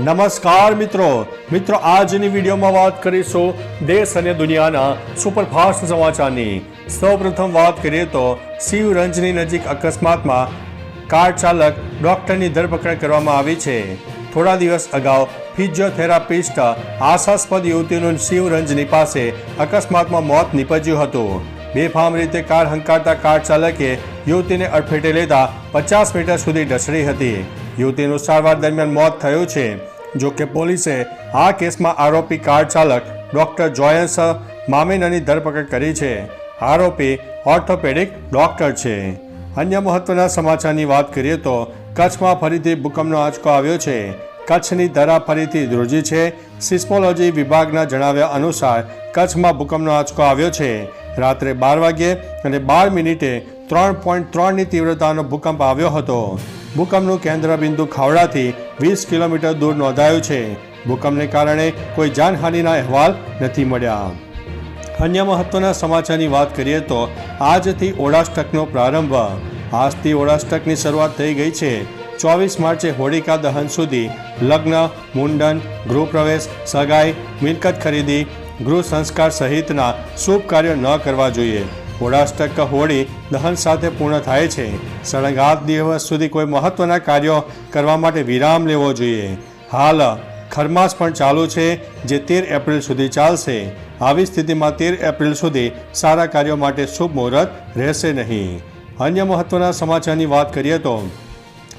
નમસ્કાર મિત્રો. મિત્રો, આજની વિડીયોમાં વાત કરીશું દેશ અને દુનિયાના સુપરફાસ્ટ સમાચારની. સૌપ્રથમ વાત કરીએ તો શિવરંજની નજીક અકસ્માતમાં કાર ચાલક ડોક્ટરની ધરપકડ કરવામાં આવી છે. થોડા દિવસ અગાઉ ફિઝિયોથેરાપિસ્ટ આશાસ્પદ યુવતીનું શિવરંજની પાસે અકસ્માતમાં મોત નીપજ્યું હતું. બેફામ રીતે કાર હંકારતા કાર ચાલકે યુવતીને અડફેટે લેતા પચાસ મીટર સુધી ઢસડી હતી. યુવતીનું સારવાર દરમિયાન મોત થયું છે. જો કે પોલીસે આ કેસમાં આરોપી કાર ચાલક ડોક્ટર જોયન્સ મામિનાની ધરપકડ કરી છે. આરોપી ઓર્થોપેડિક ડોક્ટર છે. અન્ય મહત્વના સમાચારની વાત કરીએ તો કચ્છમાં ફરીથી ભૂકંપનો આંચકો આવ્યો છે. કચ્છની ધરા ફરીથી ધ્રુજી છે. સિસ્મોલોજી વિભાગના જણાવ્યા અનુસાર કચ્છમાં ભૂકંપનો આંચકો આવ્યો છે. રાત્રે બાર વાગ્યે અને બાર મિનિટે ત્રણ પોઈન્ટ ત્રણની તીવ્રતાનો ભૂકંપ આવ્યો હતો. ભૂકંપનું કેન્દ્રબિંદુ ખાવડાથી વીસ કિલોમીટર દૂર નોંધાયું છે. ભૂકંપને કારણે કોઈ જાનહાનિના અહેવાલ નથી મળ્યા. અન્ય મહત્વના સમાચારની વાત કરીએ તો આજથી ઓળાષ્ટકનો પ્રારંભ. આજથી ઓળાષ્ટકની શરૂઆત થઈ ગઈ છે. ચોવીસ માર્ચે હોળિકા દહન સુધી લગ્ન, મુંડન, ગૃહપ્રવેશ, સગાઈ, મિલકત ખરીદી, ગૃહ સંસ્કાર સહિતના શુભ કાર્યો ન કરવા જોઈએ. હોળાષ્ટક હોળી દહન સાથે પૂર્ણ થાય છે. સળંગ દિવસ સુધી કોઈ મહત્વના કાર્યો કરવા માટે વિરામ લેવો જોઈએ. હાલ ખરમાસ પણ ચાલુ છે, જે તેર એપ્રિલ સુધી ચાલશે. આવી સ્થિતિમાં તેર એપ્રિલ સુધી સારા કાર્યો માટે શુભ મુહૂર્ત રહેશે નહીં. અન્ય મહત્વના સમાચારની વાત કરીએ તો,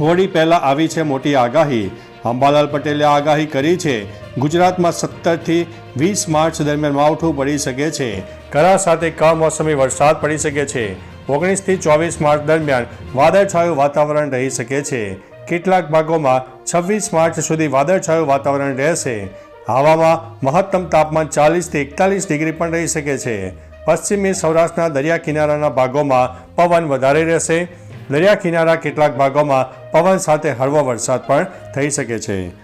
હોળી પહેલાં આવી છે મોટી આગાહી. અંબાલાલ પટેલે આગાહી કરી છે ગુજરાતમાં સત્તરથી વીસ માર્ચ દરમિયાન માવઠું પડી શકે છે. કરા સાથે કમોસમી વરસાદ પડી શકે છે. ઓગણીસથી ચોવીસ માર્ચ દરમિયાન વાદળછાયું વાતાવરણ રહી શકે છે. કેટલાક ભાગોમાં છવ્વીસ માર્ચ સુધી વાદળછાયું વાતાવરણ રહેશે. હવામાં મહત્તમ તાપમાન ચાલીસથી એકતાલીસ ડિગ્રી પણ રહી શકે છે. પશ્ચિમી સૌરાષ્ટ્રના દરિયા કિનારાના ભાગોમાં પવન વધારે રહેશે. દરિયા કિનારા કેટલાક ભાગોમાં પવન સાથે હળવો વરસાદ પણ થઈ શકે છે.